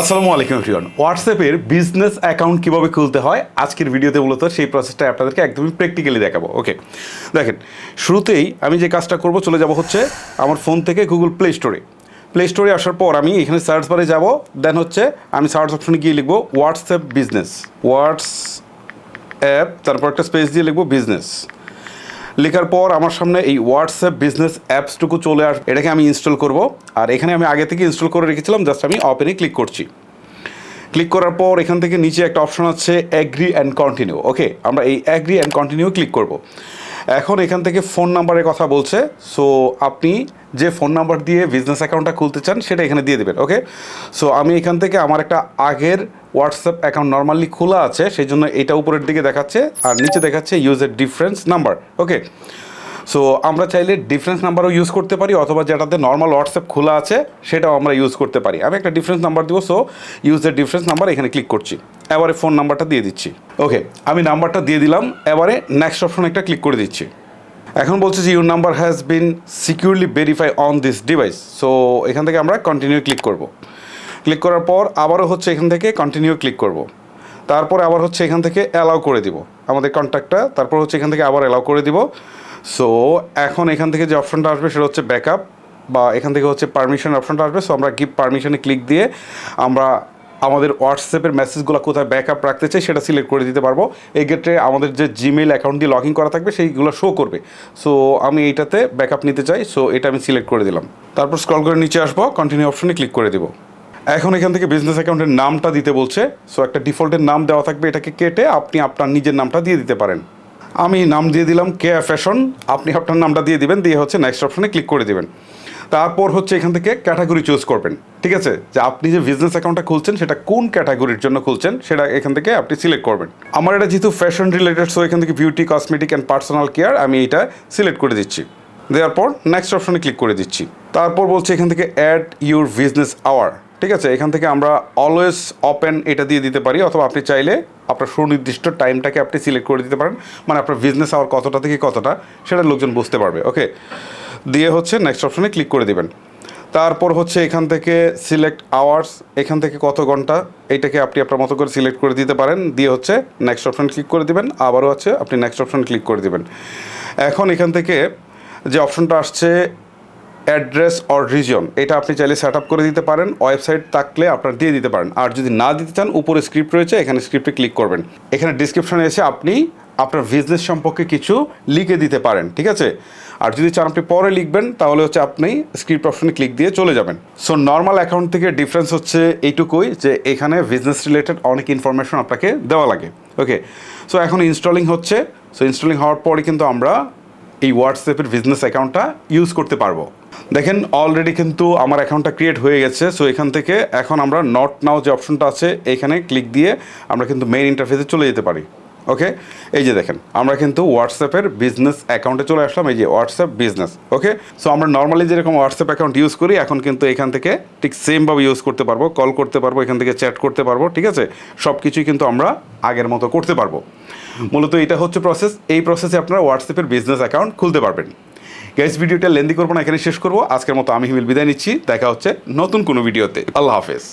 আসসালামু আলাইকুম এভরিওয়ান হোয়াটসঅ্যাপের বিজনেস অ্যাকাউন্ট কীভাবে খুলতে হয়? আজকের ভিডিওতে মূলত সেই প্রসেসটা আপনাদেরকে একদমই প্র্যাকটিক্যালি দেখাবো। ওকে দেখেন, শুরুতেই আমি যে কাজটা করব, চলে যাব হচ্ছে আমার ফোন থেকে গুগল প্লে স্টোরে প্লে স্টোরে আসার পর আমি এখানে সার্চ বারে যাব দেন হচ্ছে আমি সার্চ অপশনে গিয়ে লিখব হোয়াটসঅ্যাপ বিজনেস হোয়াটস অ্যাপ তারপর একটা স্পেস দিয়ে লিখব বিজনেস লেখার পর আমার সামনে এই হোয়াটসঅ্যাপ বিজনেস অ্যাপসটুকু চলে আস, এটাকে আমি ইনস্টল করব। আর এখানে আমি আগে থেকে ইনস্টল করে রেখেছিলাম জাস্ট আমি ওপেনে ক্লিক করছি। ক্লিক করার পর এখান থেকে নিচে একটা অপশন আছে অ্যাগ্রি অ্যান্ড কন্টিনিউ ওকে আমরা এই অ্যাগ্রি অ্যান্ড কন্টিনিউ ক্লিক করব। এখন এখান থেকে ফোন নাম্বারের কথা বলছে সো আপনি যে ফোন নাম্বার দিয়ে বিজনেস অ্যাকাউন্টটা খুলতে চান, সেটা এখানে দিয়ে দেবেন ওকে সো আমি এখান থেকে আমার একটা আগের হোয়াটসঅ্যাপ অ্যাকাউন্ট নর্মালি খোলা আছে সেই জন্য এটা উপরের দিকে দেখাচ্ছে, আর নিচে দেখাচ্ছে ইউজের ডিফারেন্স নাম্বার ওকে সো আমরা চাইলে ডিফারেন্স নাম্বারও ইউজ করতে পারি, অথবা যেটাতে নর্মাল হোয়াটসঅ্যাপ খোলা আছে, সেটাও আমরা ইউজ করতে পারি। আমি একটা ডিফারেন্স নাম্বার দিব সো ইউজের ডিফারেন্স নাম্বার এখানে ক্লিক করছি। এবারে ফোন নাম্বারটা দিয়ে দিচ্ছি ওকে আমি নাম্বারটা দিয়ে দিলাম, এবারে নেক্সট অপশন একটা ক্লিক করে দিচ্ছি। এখন বলছে যে your number has been securely verify on this device so এখান থেকে আমরা কন্টিনিউ ক্লিক করব। ক্লিক করার পর আবারও হচ্ছে এখান থেকে কন্টিনিউ ক্লিক করব। তারপরে আবার হচ্ছে এখান থেকে অ্যালাউ করে দিব। আমাদের কন্ট্যাক্টটা তারপর হচ্ছে এখান থেকে আবার অ্যালাউ করে দিব। সো এখন এখান থেকে যে অপশনটা আসবে সেটা হচ্ছে ব্যাকআপ বা এখান থেকে হচ্ছে পারমিশন অপশনটা আসবে। সো আমরা গিভ পারমিশনে ক্লিক দিয়ে আমরা আমাদের হোয়াটসঅ্যাপের মেসেজগুলো কোথায় ব্যাকআপ রাখতে চাই সেটা সিলেক্ট করে দিতে পারব। এই ক্ষেত্রে আমাদের যে জিমেল অ্যাকাউন্ট দিয়ে লগ ইন করা থাকবে, সেইগুলো শো করবে। সো আমি এইটাতে ব্যাকআপ নিতে চাই। সো এটা আমি সিলেক্ট করে দিলাম। তারপর স্ক্রল করে নিচে আসব কন্টিনিউ অপশনে ক্লিক করে দেবো। এখন এখান থেকে বিজনেস অ্যাকাউন্টের নামটা দিতে বলছে। সো একটা ডিফল্টের নাম দেওয়া থাকবে এটাকে কেটে আপনি আপনার নিজের নামটা দিয়ে দিতে পারেন। আমি নাম দিয়ে দিলাম কে ফ্যাশন আপনি আপনার নামটা দিয়ে দিবেন, দিয়ে হচ্ছে নেক্সট অপশনে ক্লিক করে দিবেন। তারপর হচ্ছে এখান থেকে ক্যাটাগরি চুজ করবেন। ঠিক আছে? যে আপনি যে বিজনেস অ্যাকাউন্টটা খুলছেন, সেটা কোন ক্যাটাগরির জন্য খুলছেন, সেটা এখান থেকে আপনি সিলেক্ট করবেন। আমার এটা যেহেতু ফ্যাশন রিলেটেড সো এখান থেকে beauty cosmetic and personal care আমি এটা সিলেক্ট করে দিচ্ছি। দেওয়ার পর নেক্সট অপশনে ক্লিক করে দিচ্ছি। তারপর বলছে এখান থেকে অ্যাড ইউর বিজনেস আওয়ার ঠিক আছে? এখান থেকে আমরা অলওয়েজ ওপেন এটা দিয়ে দিতে পারি, অথবা আপনি চাইলে আপনার সুনির্দিষ্ট টাইমটাকে আপনি সিলেক্ট করে দিতে পারেন। মানে আপনার বিজনেস আওয়ার কতটা থেকে কতটা, সেটা লোকজন বুঝতে পারবে। ওকে দিয়ে হচ্ছে নেক্সট অপশনে ক্লিক করে দিবেন। তারপর হচ্ছে এখান থেকে সিলেক্ট আওয়ার্স এখান থেকে কত ঘণ্টা এইটাকে আপনি আপনার মতো করে সিলেক্ট করে দিতে পারেন। দিয়ে হচ্ছে নেক্সট অপশন ক্লিক করে দিবেন। আবারও হচ্ছে আপনি নেক্সট অপশন ক্লিক করে দিবেন। এখন এখান থেকে যে অপশনটা আসছে অ্যাড্রেস অর রিজন এটা আপনি চাইলে সেট আপ করে দিতে পারেন। ওয়েবসাইট থাকলে আপনার দিয়ে দিতে পারেন। আর যদি না দিতে চান, উপরে স্ক্রিপ্ট রয়েছে, এখানে স্ক্রিপ্টে ক্লিক করবেন। এখানে ডিসক্রিপশনে এসে আপনি আপনার বিজনেস সম্পর্কে কিছু লিখে দিতে পারেন, ঠিক আছে? আর যদি চান আপনি পরে লিখবেন, তাহলে হচ্ছে আপনি স্ক্রিপ্ট অপশনে ক্লিক দিয়ে চলে যাবেন। সো নর্মাল অ্যাকাউন্ট থেকে ডিফারেন্স হচ্ছে এইটুকুই যে এখানে বিজনেস রিলেটেড অনেক ইনফরমেশন আপনাকে দেওয়া লাগে ওকে সো এখন ইনস্টলিং হচ্ছে। সো ইনস্টলিং হওয়ার পরে কিন্তু আমরা এই হোয়াটসঅ্যাপের বিজনেস অ্যাকাউন্টটা ইউজ করতে পারব। দেখেন অলরেডি কিন্তু আমার অ্যাকাউন্টটা ক্রিয়েট হয়ে গেছে। সো এখান থেকে এখন আমরা নট নাও যে অপশনটা আছে, এখানে ক্লিক দিয়ে আমরা কিন্তু মেইন ইন্টারফেসে চলে যেতে পারি। ওকে এই যে দেখেন, আমরা কিন্তু হোয়াটসঅ্যাপের বিজনেস অ্যাকাউন্টে চলে আসলাম, এই যে হোয়াটসঅ্যাপ বিজনেস ওকে সো আমরা নর্মালি যেরকম হোয়াটসঅ্যাপ অ্যাকাউন্ট ইউজ করি, এখন কিন্তু এখান থেকে ঠিক সেমভাবে ইউজ করতে পারব কল করতে পারব, এখান থেকে চ্যাট করতে পারব, ঠিক আছে? সব কিছুই কিন্তু আমরা আগের মতো করতে পারব। মূলত এটা হচ্ছে প্রসেস এই প্রসেসে আপনারা হোয়াটসঅ্যাপের বিজনেস অ্যাকাউন্ট খুলতে পারবেন। গাইস ভিডিওটা লেন্দি করব না এখানে শেষ করব। আজকের মতো আমি হিমিল বিদায় নিচ্ছি, দেখা হচ্ছে নতুন কোনো ভিডিওতে আল্লাহ হাফেজ।